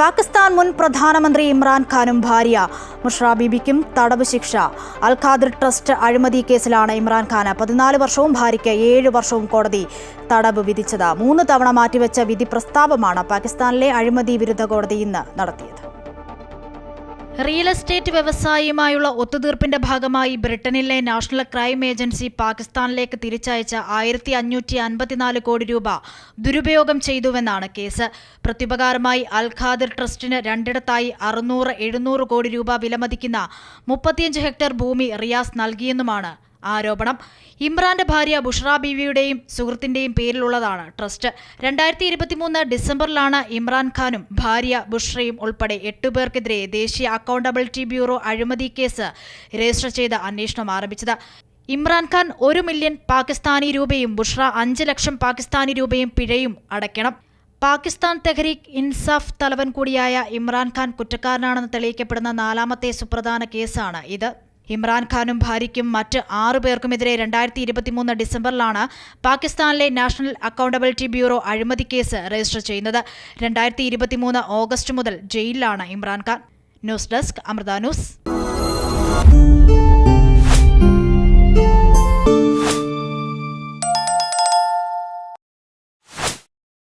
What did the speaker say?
പാകിസ്ഥാൻ മുൻ പ്രധാനമന്ത്രി ഇമ്രാൻഖാനും ഭാര്യ മുഷ്ര ബീബിക്കും തടവ് ശിക്ഷ. അൽ ഖാദിർ ട്രസ്റ്റ് അഴിമതി കേസിലാണ് ഇമ്രാൻഖാന് പതിനാല് വർഷവും ഭാര്യയ്ക്ക് ഏഴ് വർഷവും കോടതി തടവ് വിധിച്ചത്. മൂന്ന് തവണ മാറ്റിവെച്ച വിധി പ്രസ്താവമാണ് പാകിസ്ഥാനിലെ അഴിമതി വിരുദ്ധ കോടതി ഇന്ന് നടത്തിയത്. റിയൽ എസ്റ്റേറ്റ് വ്യവസായിയുമായുള്ള ഒത്തുതീർപ്പിന്റെ ഭാഗമായി ബ്രിട്ടനിലെ നാഷണൽ ക്രൈം ഏജൻസി പാകിസ്ഥാനിലേക്ക് തിരിച്ചയച്ച ആയിരത്തി അഞ്ഞൂറ്റി അൻപത്തിനാല് കോടി രൂപ ദുരുപയോഗം ചെയ്തുവെന്നാണ് കേസ്. പ്രത്യുപകാരമായി അൽ ഖാദിർ ട്രസ്റ്റിന് രണ്ടിടത്തായി അറുന്നൂറ് എഴുന്നൂറ് കോടി രൂപ വിലമതിക്കുന്ന മുപ്പത്തിയഞ്ച് ഹെക്ടർ ഭൂമി റിയാസ് നൽകിയെന്നുമാണ് ആരോപണം. ഇമ്രാന്റെ ഭാര്യ ബുഷ്ര ബീവിയുടെയും സുഹൃത്തിന്റെയും പേരിലുള്ളതാണ് ട്രസ്റ്റ്. രണ്ടായിരത്തി ഇരുപത്തിമൂന്ന് ഡിസംബറിലാണ് ഇമ്രാൻഖാനും ഭാര്യ ബുഷ്റയും ഉൾപ്പെടെ എട്ടുപേർക്കെതിരെ ദേശീയ അക്കൗണ്ടബിലിറ്റി ബ്യൂറോ അഴിമതി കേസ് രജിസ്റ്റർ ചെയ്ത് അന്വേഷണം ആരംഭിച്ചത്. ഇമ്രാൻഖാൻ ഒരു മില്യൺ പാകിസ്ഥാനി രൂപയും ബുഷ്റ അഞ്ച് ലക്ഷം പാകിസ്ഥാനി രൂപയും പിഴയും അടയ്ക്കണം. പാകിസ്ഥാൻ തെഹ്രീക്ക് ഇൻസാഫ് തലവൻ കൂടിയായ ഇമ്രാൻഖാൻ കുറ്റക്കാരനാണെന്ന് തെളിയിക്കപ്പെടുന്ന നാലാമത്തെ സുപ്രധാന കേസാണ് ഇത്. ഇമ്രാൻഖാനും ഭാര്യയ്ക്കും മറ്റ് ആറു പേർക്കുമെതിരെ രണ്ടായിരത്തി ഇരുപത്തിമൂന്ന് ഡിസംബറിലാണ് പാകിസ്ഥാനിലെ നാഷണൽ അക്കൗണ്ടബിലിറ്റി ബ്യൂറോ അഴിമതി കേസ് രജിസ്റ്റർ ചെയ്യുന്നത്. രണ്ടായിരത്തി ഇരുപത്തിമൂന്ന് ഓഗസ്റ്റ് മുതൽ ജയിലിലാണ് Imran Khan news desk Amrita news.